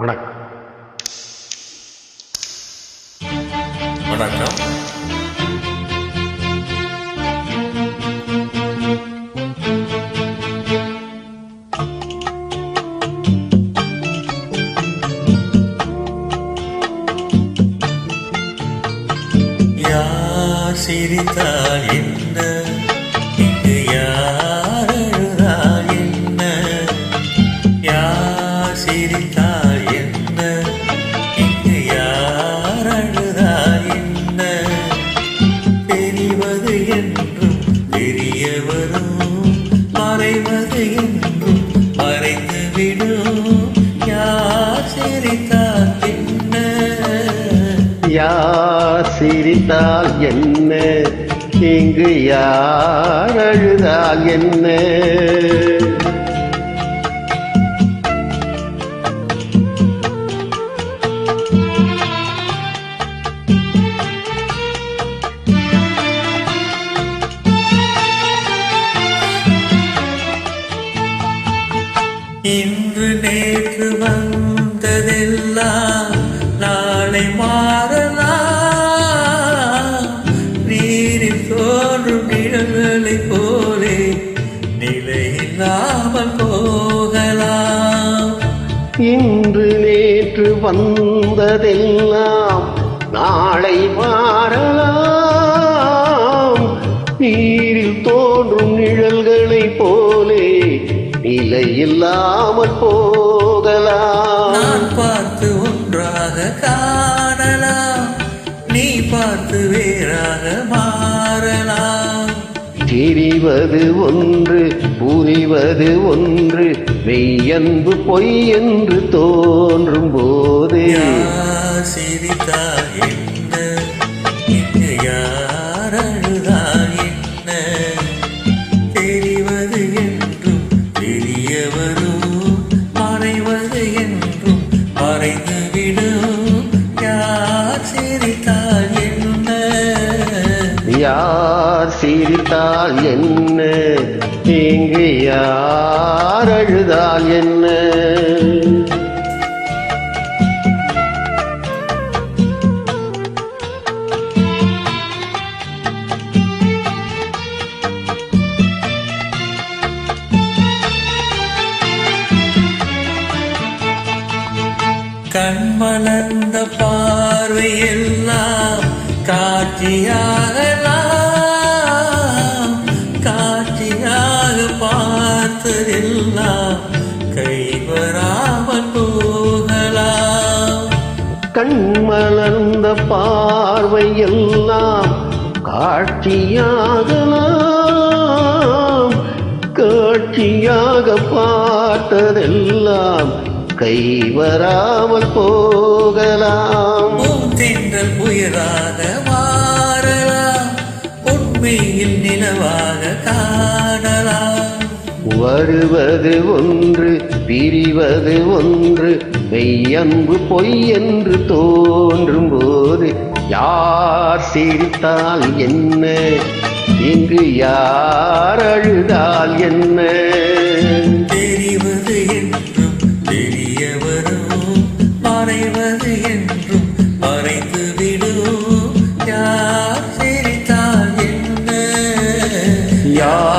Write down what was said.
வணக்கம். வணக்கம். யார் சிரித்தால் என்ன? இங்கு யார் அழுதால் என்ன? யார் சிரித்தால் தெரிவது என்றும் தெரிய வரும் மறைவது என்றும் மறைந்து விடும் யார் சிரித்தால் என்ன? யார் சிரித்தால் என்ன? இங்கு யார் அழுதால் என்ன? இன்று நேற்று வந்ததெல்லாம் நாளை மாறலாம். நீரில் தோன்றும் நிழல்களை போலே நிலையில்லாமல் போகலாம். இன்று நேற்று வந்ததெல்லாம் நாளை மாறலாம். நீரில் தோன்றும் நிழல்களை போலே நிலையில்லாமல் போகலாம். நான் பார்த்து ஒன்றாக காணலாம். நீ பார்த்து வேறாக மாறலாம். தெரிவது ஒன்று புரிவது ஒன்று மெய்யன்பு பொய் என்று தோன்றும் போது யார் சிரித்தால் என்ன? யார் சிரித்தால் என்ன? இங்கு யார் அழுதால் என்ன? கண்மலர்ந்த காட்சியாகலாம் காட்சியாக பார்த்ததெல்லாம் கைவராமல் போகலாம். கண்மலர்ந்த பார்வை எல்லாம் காட்சியாகலாம் காட்சியாக பார்த்ததெல்லாம் கைவராமல் போகலாம். தென்றல் புயலாக மாறலாம் உண்மையில் நிலவாக காணலாம். வருவது ஒன்று பிரிவது ஒன்று மெய்யன்பு பொய் என்று தோன்றும் போது யார் சிரித்தால் என்ன? இங்கு யார் அழுதால் என்ன? யார்